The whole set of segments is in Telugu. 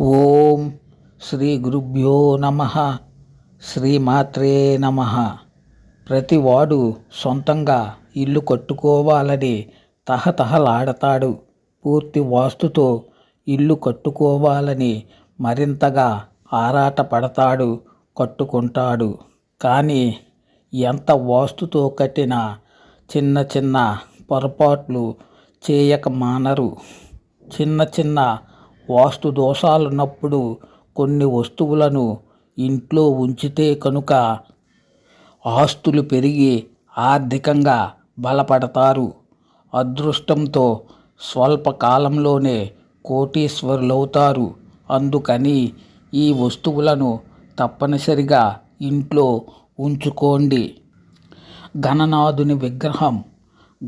ఓం శ్రీ గురుభ్యో నమ. శ్రీమాత్రే నమ. ప్రతివాడు సొంతంగా ఇల్లు కట్టుకోవాలని తహతహలాడతాడు. పూర్తి వాస్తుతో ఇల్లు కట్టుకోవాలని మరింతగా ఆరాటపడతాడు కట్టుకుంటాడు. కానీ ఎంత వాస్తుతో కట్టినా చిన్న చిన్న పొరపాట్లు చేయక మానరు. చిన్న చిన్న వాస్తు దోషాలున్నప్పుడు కొన్ని వస్తువులను ఇంట్లో ఉంచితే కనుక ఆస్తులు పెరిగి ఆర్థికంగా బలపడతారు. అదృష్టంతో స్వల్ప కాలంలోనే కోటీశ్వరులవుతారు. అందుకని ఈ వస్తువులను తప్పనిసరిగా ఇంట్లో ఉంచుకోండి. గణనాథుని విగ్రహం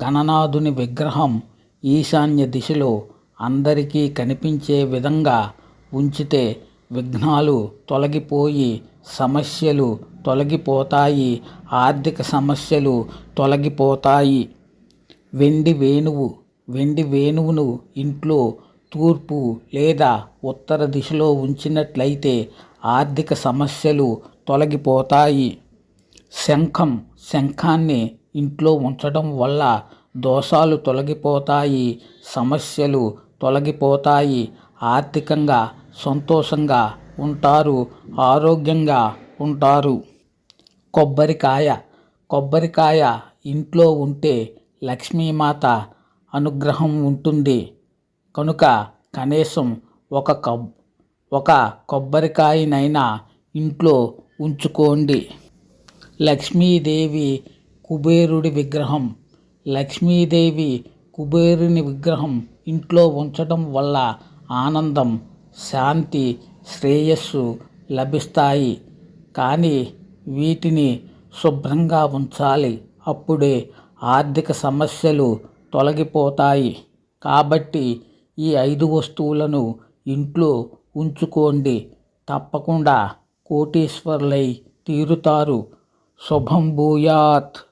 గణనాథుని విగ్రహం ఈశాన్య దిశలో అందరికీ కనిపించే విధంగా ఉంచితే విఘ్నాలు తొలగిపోయి సమస్యలు తొలగిపోతాయి ఆర్థిక సమస్యలు తొలగిపోతాయి. వెండి వేణువు వెండి వేణువును ఇంట్లో తూర్పు లేదా ఉత్తర దిశలో ఉంచినట్లయితే ఆర్థిక సమస్యలు తొలగిపోతాయి. శంఖం శంఖాన్ని ఇంట్లో ఉంచడం వల్ల దోషాలు తొలగిపోతాయి సమస్యలు తొలగిపోతాయి ఆర్థికంగా సంతోషంగా ఉంటారు ఆరోగ్యంగా ఉంటారు. కొబ్బరికాయ కొబ్బరికాయ ఇంట్లో ఉంటే లక్ష్మీమాత అనుగ్రహం ఉంటుంది. కనుక కనీసం ఒక కబ్ ఒక కొబ్బరికాయనైనా ఇంట్లో ఉంచుకోండి. లక్ష్మీదేవి కుబేరుడి విగ్రహం లక్ష్మీదేవి కుబేరుని విగ్రహం ఇంట్లో ఉంచడం వల్ల ఆనందం శాంతి శ్రేయస్సు లభిస్తాయి. కానీ వీటిని శుభ్రంగా ఉంచాలి. అప్పుడే ఆర్థిక సమస్యలు తొలగిపోతాయి. కాబట్టి ఈ ఐదు వస్తువులను ఇంట్లో ఉంచుకోండి. తప్పకుండా కోటీశ్వరులై తీరుతారు. శుభం భూయాత్.